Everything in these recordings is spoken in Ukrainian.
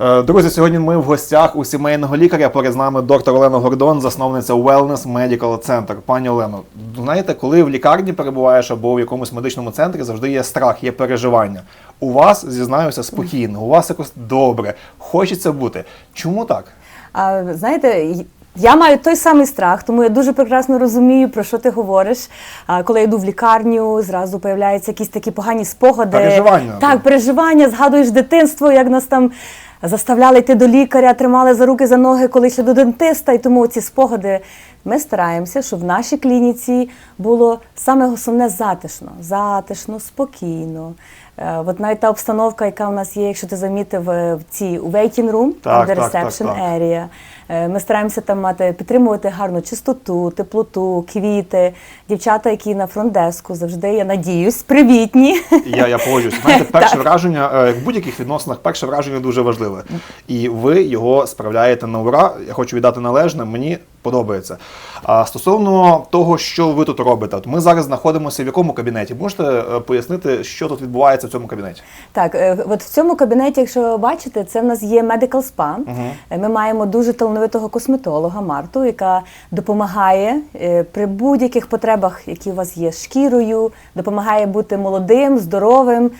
Е, Друзі, сьогодні ми в гостях у сімейного лікаря. Поряд з нами доктор Олена Гордон, засновниця Wellness Medical Center. Пані Олено, знаєте, коли в лікарні перебуваєш або в якомусь медичному центрі, завжди є страх, є переживання. У вас зізнаюся спокійно, у вас якось добре, хочеться бути. Чому так? А знаєте, я маю той самий страх, тому я дуже прекрасно розумію, про що ти говориш. А, коли я йду в лікарню, зразу появляються якісь такі погані спогади. Переживання. Так, переживання, згадуєш дитинство, як нас там заставляли йти до лікаря, тримали за руки, за ноги, коли йшли до дентиста. І тому ці спогади. Ми стараємося, щоб в нашій клініці було саме основне затишно, затишно, спокійно. Е, От навіть та обстановка, яка в нас є, якщо ти замітив е, в цій у waiting room, Так, там де так, так, так. area. Е, Ми стараємося там мати підтримувати гарну чистоту, теплоту, квіти. Дівчата, які на фронтдеску завжди, я надіюсь, привітні. Я, я погоджуюсь. Знаєте, перше Так. враження в будь-яких відносинах, перше враження дуже важливе. І ви його справляєте на ура. Я хочу віддати належне, мені подобається. А стосовно того, що ви тут робите, от ми зараз знаходимося в якому кабінеті? Можете е, пояснити, що тут відбувається в цьому кабінеті? Так, е, от в цьому кабінеті, якщо ви бачите, це в нас є Medical Spa. Е, Ми маємо дуже талановитого косметолога Марту, яка допомагає при будь-яких потребах, які у вас є шкірою, допомагає бути молодим, здоровим,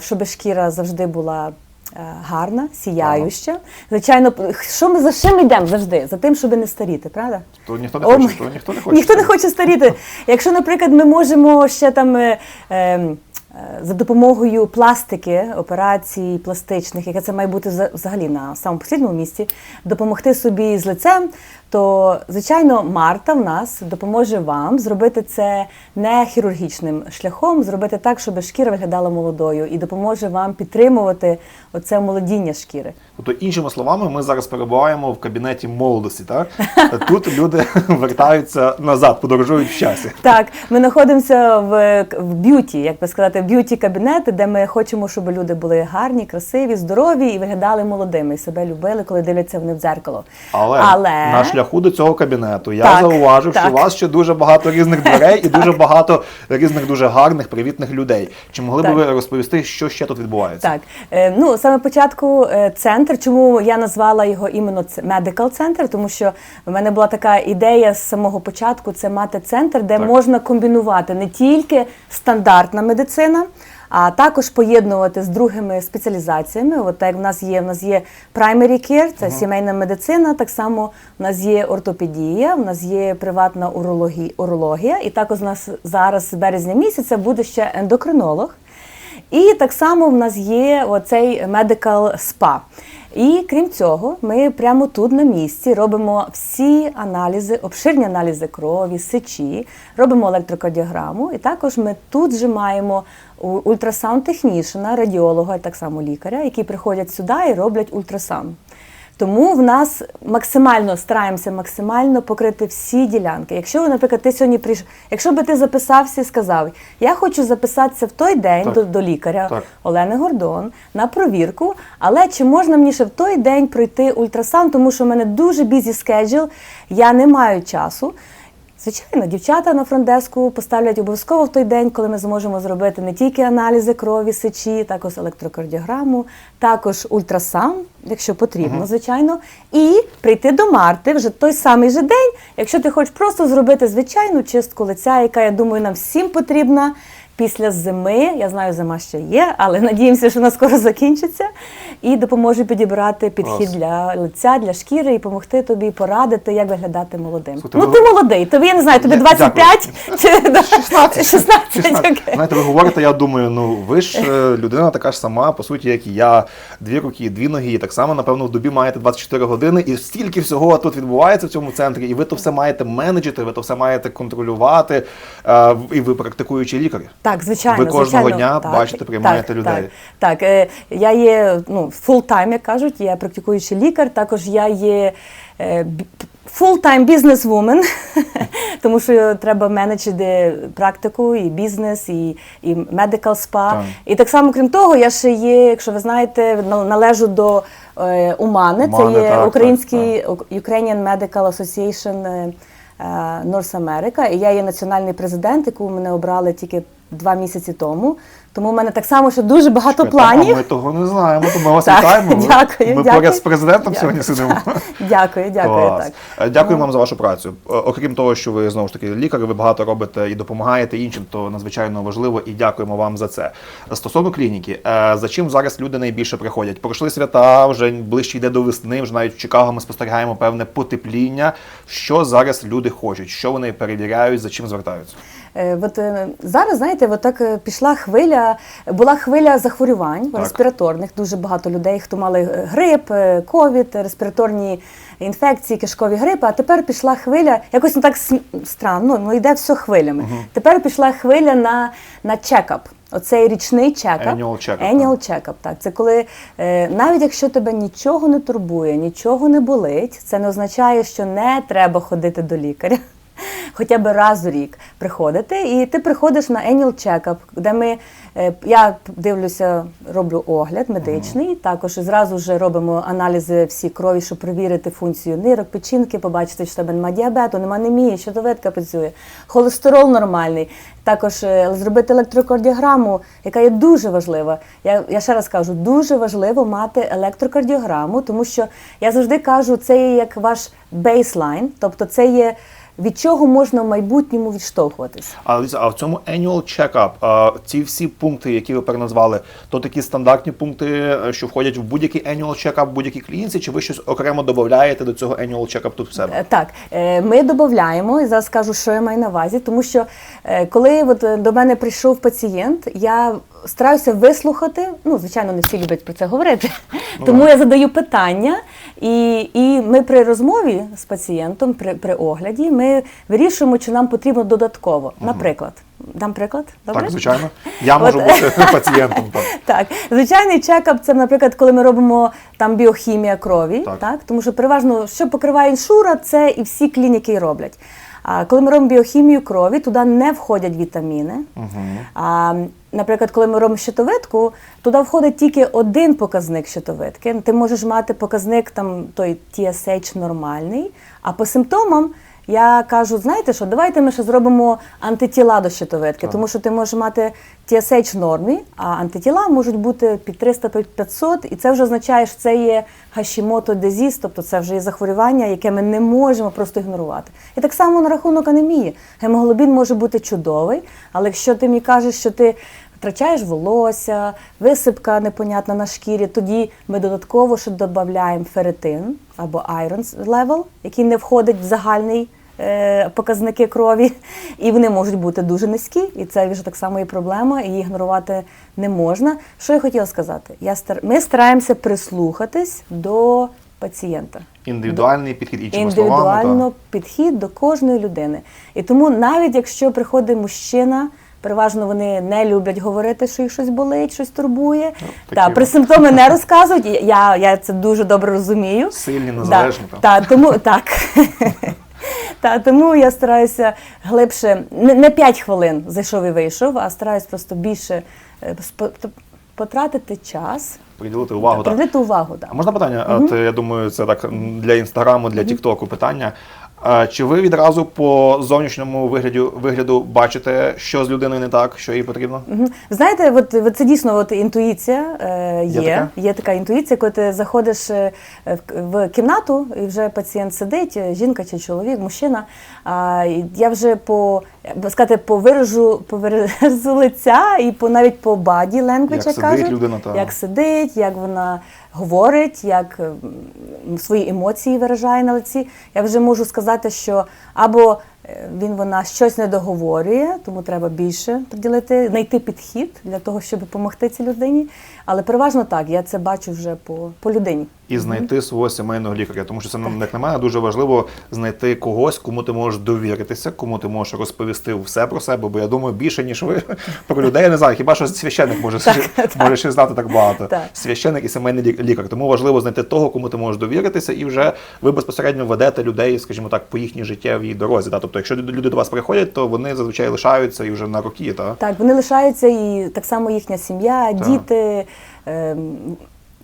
щоб шкіра завжди була. Е, Гарна, сіяюща. Звичайно, що ми за чим йдемо завжди? За тим, щоб не старіти, правда? То ніхто не О, хоче, ми- то ніхто не хоче. Ніхто не хоче старіти. Якщо, наприклад, ми можемо ще там е, е, за допомогою пластики, операцій пластичних, яке це має бути за- взагалі на самому послідньому місці, допомогти собі з лицем, то звичайно Марта в нас допоможе вам зробити це не хірургічним шляхом, зробити так, щоб шкіра виглядала молодою, і допоможе вам підтримувати оце молодіння шкіри. Тобто, іншими словами, ми зараз перебуваємо в кабінеті молодості. Так тут люди вертаються назад, подорожують в часі. Так, ми знаходимося в, в б'юті, як би сказати, б'юті кабінет, де ми хочемо, щоб люди були гарні, красиві, здорові і виглядали молодими, і себе любили, коли дивляться вони в дзеркало. Але, на шляху до цього кабінету я Так, зауважив, що у вас ще дуже багато різних дверей і дуже багато різних дуже гарних, привітних людей. Чи могли б Так. ви розповісти, що ще тут відбувається? Так, е, ну саме початку е, центр. Чому я назвала його іменно ц- Medical Center? Тому що в мене була така ідея з самого початку: це мати центр, де Так. можна комбінувати не тільки стандартна медицина. А також поєднувати з другими спеціалізаціями. От так як в нас є, в нас є primary care, це сімейна медицина. Так само в нас є ортопедія, в нас є приватна урологія, урологія, і також у нас зараз з березня місяця буде ще ендокринолог. І так само в нас є оцей medical spa. І крім цього, ми прямо тут на місці робимо всі аналізи, обширні аналізи крові, сечі, робимо електрокардіограму. І також ми тут же маємо ультрасаунд технішена, радіолога, і так само лікаря, які приходять сюди і роблять ультрасаунд. Тому в нас максимально стараємося максимально покрити всі ділянки. Якщо, наприклад, ти сьогодні прийшов, якщо би ти записався і сказав, я хочу записатися в той день Так. до, до лікаря Так. Олени Гордон на провірку, але чи можна мені ще в той день пройти ультрасаунд, тому що в мене дуже бізі скеджіл, я не маю часу. Звичайно, дівчата на фронтдеску поставлять обов'язково в той день, коли ми зможемо зробити не тільки аналізи крові, сечі, також електрокардіограму, також ультрасаунд, якщо потрібно, звичайно, і прийти до Марти вже той самий же день, якщо ти хочеш просто зробити звичайну чистку лиця, яка, я думаю, нам всім потрібна. Після зими, я знаю, зима ще є, але надіємося, що вона скоро закінчиться, і допоможе підібрати підхід для лиця, для шкіри і допомогти тобі порадити, як виглядати молодим. Слухайте, ну ви- ти молодий, тобі я не знаю, тобі Я- 25 чи да, 16. 16, окей. Знаєте, ви говорите, я думаю, ну ви ж е, людина така ж сама, по суті, як і я. Дві руки, дві ноги, і так само, напевно, в добі маєте 24 години, і стільки всього тут відбувається в цьому центрі, і ви то все маєте менеджити, ви то все маєте контролювати, е, і ви практикуючі лікарі. Так, звичайно. Ви кожного звичайно. дня так, бачите, приймаєте так, людей. Так, так. Е, я є ну, full-time, як кажуть, я практикуючий лікар, також я є е, бі- full-time тому що треба менеджити практику, і бізнес, і, і medical spa. Так. І так само, крім того, я ще є, якщо ви знаєте, нал- належу до е, Умани, Умани, це є так, український Ukrainian Medical Association е, е, North America. І я є національний президент, яку мене обрали тільки два місяці тому. Тому в мене так само ще дуже багато Чекайте, а планів. Ми того не знаємо, то ми вас Так, вітаємо. Ви- дякую, Ми дякую. поряд з президентом Дякую. сьогодні сидимо. Дякую, дякую. Клас. Так. Е, Дякую вам за вашу працю. Е, Окрім того, що ви знову ж таки лікар, ви багато робите і допомагаєте іншим, то надзвичайно важливо і дякуємо вам за це. Стосовно клініки, е, за чим зараз люди найбільше приходять? Пройшли свята, вже ближче йде до весни. Вже навіть в Чикаго ми спостерігаємо певне потепління. Що зараз люди хочуть? Що вони перевіряють, за чим звертаються? Е, От е, зараз, знаєте, от так е, пішла хвиля, була хвиля захворювань Так. респіраторних. Дуже багато людей, хто мали грип, ковід, респіраторні інфекції, кишкові грипи. А тепер пішла хвиля, якось не так странно, ну йде все хвилями. Тепер пішла хвиля на, на чекап. Оцей річний чекап. Annual check-up, Annual check-up, так. Це коли навіть якщо тебе нічого не турбує, нічого не болить, це не означає, що не треба ходити до лікаря. Хоча б раз у рік приходити, і ти приходиш на annual check-up, де ми е, я дивлюся, роблю огляд медичний. Також зразу вже робимо аналізи всі крові, щоб перевірити функцію нирок, печінки, побачити, що в тебе немає діабету, немає анемії, щитовидка працює, холестерол нормальний. Також е, зробити електрокардіограму, яка є дуже важлива. Я, я ще раз кажу, дуже важливо мати електрокардіограму, тому що я завжди кажу, це є як ваш бейслайн, тобто це є від чого можна в майбутньому відштовхуватись. А, а в цьому annual check-up, а, ці всі пункти, які ви переназвали, то такі стандартні пункти, е, що входять в будь-який annual check-up будь-якій клініці, чи ви щось окремо додаєте до цього annual check-up тут в себе? Е, Так, е, ми додаємо, і зараз скажу, що я маю на увазі, тому що коли от до мене прийшов пацієнт, я стараюся вислухати. Ну, звичайно, не всі люблять про це говорити. Тому я задаю питання, і, і ми при розмові з пацієнтом, при, при огляді, ми вирішуємо, чи нам потрібно додатково. Наприклад, дам приклад? Добре? Так, звичайно. Я можу От- бути пацієнтом. Так. Так, звичайний чекап це, наприклад, коли ми робимо там біохімія крові, Так. так. тому що переважно, що покриває іншура, це і всі клініки роблять. А коли ми робимо біохімію крові, туди не входять вітаміни. А, наприклад, коли ми робимо щитовидку, туди входить тільки один показник щитовидки. Ти можеш мати показник там той TSH нормальний, а по симптомам. Я кажу, знаєте що, давайте ми ще зробимо антитіла до щитовидки, тому що ти можеш мати TSH нормі, а антитіла можуть бути під 300 під 500, і це вже означає, що це є Hashimoto disease, тобто це вже є захворювання, яке ми не можемо просто ігнорувати. І так само на рахунок анемії. Гемоглобін може бути чудовий, але якщо ти мені кажеш, що ти втрачаєш волосся, висипка непонятна на шкірі, тоді ми додатково ще додаємо ферритин або iron level, який не входить в загальний показники крові, і вони можуть бути дуже низькі, і це вже так само і проблема, і її ігнорувати не можна. Що я хотіла сказати? Я стар... Ми стараємося прислухатись до пацієнта. Індивідуальний підхід іншими словами. Індивідуально підхід до кожної людини. І тому навіть якщо приходить мужчина. Переважно вони не люблять говорити, що їх щось болить, щось турбує. Ну, Та, про симптоми не розказують. Я, я це дуже добре розумію. Сильні, Да, незалежні. так. та, тому так. Та, тому я стараюся глибше, не, не 5 хвилин зайшов і вийшов, а стараюсь просто більше е, спо- т- потратити час, Приділити увагу. так. приділити увагу. Да. А можна питання? От я думаю, це так м, для інстаграму, для Тіктоку питання. А Чи ви відразу по зовнішньому вигляду вигляду бачите, що з людиною не так, що їй потрібно? Знаєте, от, от це дійсно от інтуїція е, Є є. така? Є така інтуїція, коли ти заходиш е, в, кімнату, і вже пацієнт сидить, е, жінка чи чоловік, мужчина. А, я вже по сказати, по виражу, по виразу лиця і по навіть по body language, Як як кажуть, людина, та. як сидить, як вона говорить, як свої емоції виражає на лиці. Я вже можу сказати, що або е, він вона щось не договорює, тому треба більше приділити, знайти підхід для того, щоб допомогти цій людині. Але переважно так, я це бачу вже по, по людині. І знайти свого сімейного лікаря, тому що це як на мене дуже важливо знайти когось, кому ти можеш довіритися, кому ти можеш розповісти все про себе. Бо я думаю, більше ніж ви про людей я не знаю. Хіба що священник може може ще знати так багато. Священник і сімейний лі- лікар. Тому важливо знайти того, кому ти можеш довіритися, і вже ви безпосередньо ведете людей, скажімо так, по їхній життєвій дорозі. Та? Тобто, якщо люди до вас приходять, то вони зазвичай лишаються і вже на роки. Та? Так, вони лишаються і так само їхня сім'я, діти,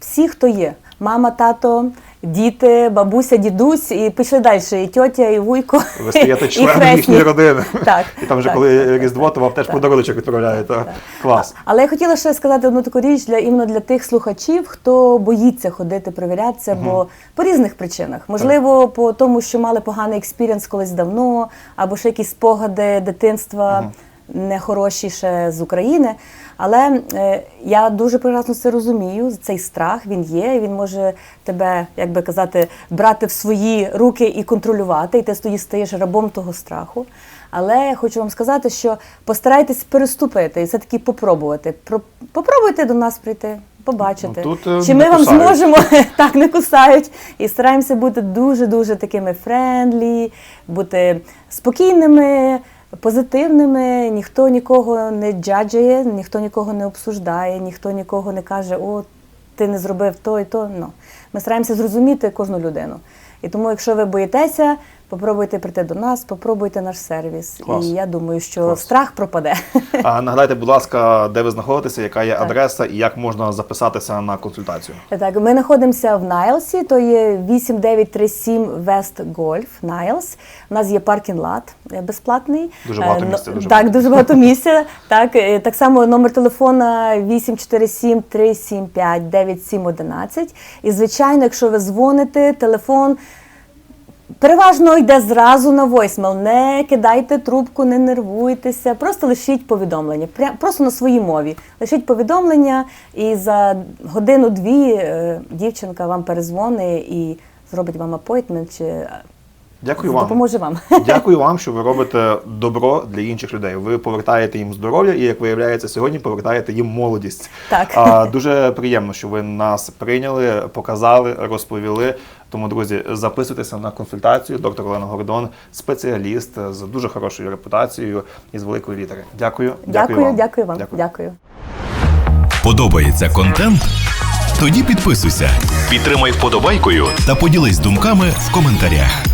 всі, хто є. Мама, тато, діти, бабуся, дідусь, і пішли далі. І тьотя, і вуйко. Ви стаєте членом їхньої родини. Так, І там вже так, коли так, Різдво, то вам теж подаруночок відправляють. Клас. Але я хотіла ще сказати одну таку річ для іменно для тих слухачів, хто боїться ходити перевірятися, бо по різних причинах. Можливо, по тому, що мали поганий експірієнс колись давно, або ще якісь спогади дитинства нехороші ще з України. Але е, я дуже прекрасно це розумію. Цей страх він є, і він може тебе, як би казати, брати в свої руки і контролювати, і ти тоді стаєш рабом того страху. Але я хочу вам сказати, що постарайтесь переступити і все-таки попробувати. Про, попробуйте до нас прийти, побачити. Ну, тут, е, Чи ми вам кусають. зможемо так не кусають. І стараємося бути дуже-дуже такими френдлі, бути спокійними, позитивними. Ніхто нікого не джаджує, ніхто нікого не обсуждає, ніхто нікого не каже, о, ти не зробив то і то. Ну, ми стараємося зрозуміти кожну людину. І тому, якщо ви боїтеся, попробуйте прийти до нас, попробуйте наш сервіс. Клас. І я думаю, що Клас. страх пропаде. А нагадайте, будь ласка, де ви знаходитеся, яка є адреса і як можна записатися на консультацію. Так, ми знаходимося в Найлсі, то є 8937 West Golf Найлс. У нас є паркінг-лат е, безплатний. Дуже багато Е, місця, дуже так, багато. дуже багато місця. Так, е, так само номер телефона 847 375 9711. І звичайно, якщо ви дзвоните, телефон. Переважно йде зразу на войсмел. Не кидайте трубку, не нервуйтеся, просто лишіть повідомлення. Просто на своїй мові. Лишіть повідомлення, і за годину-дві е, дівчинка вам перезвонить і зробить вам апойтмент чи Дякую вам. допоможе вам. Дякую вам, що ви робите добро для інших людей. Ви повертаєте їм здоров'я і, як виявляється, сьогодні повертаєте їм молодість. Так. А, дуже приємно, що ви нас прийняли, показали, розповіли. Тому, друзі, записуйтеся на консультацію. Доктор Олена Гордон, спеціаліст з дуже хорошою репутацією і з великої літери. Дякую. Дякую, вам. дякую вам. Дякую. Дякую. Подобається контент? Тоді підписуйся, підтримай вподобайкою та поділись думками в коментарях.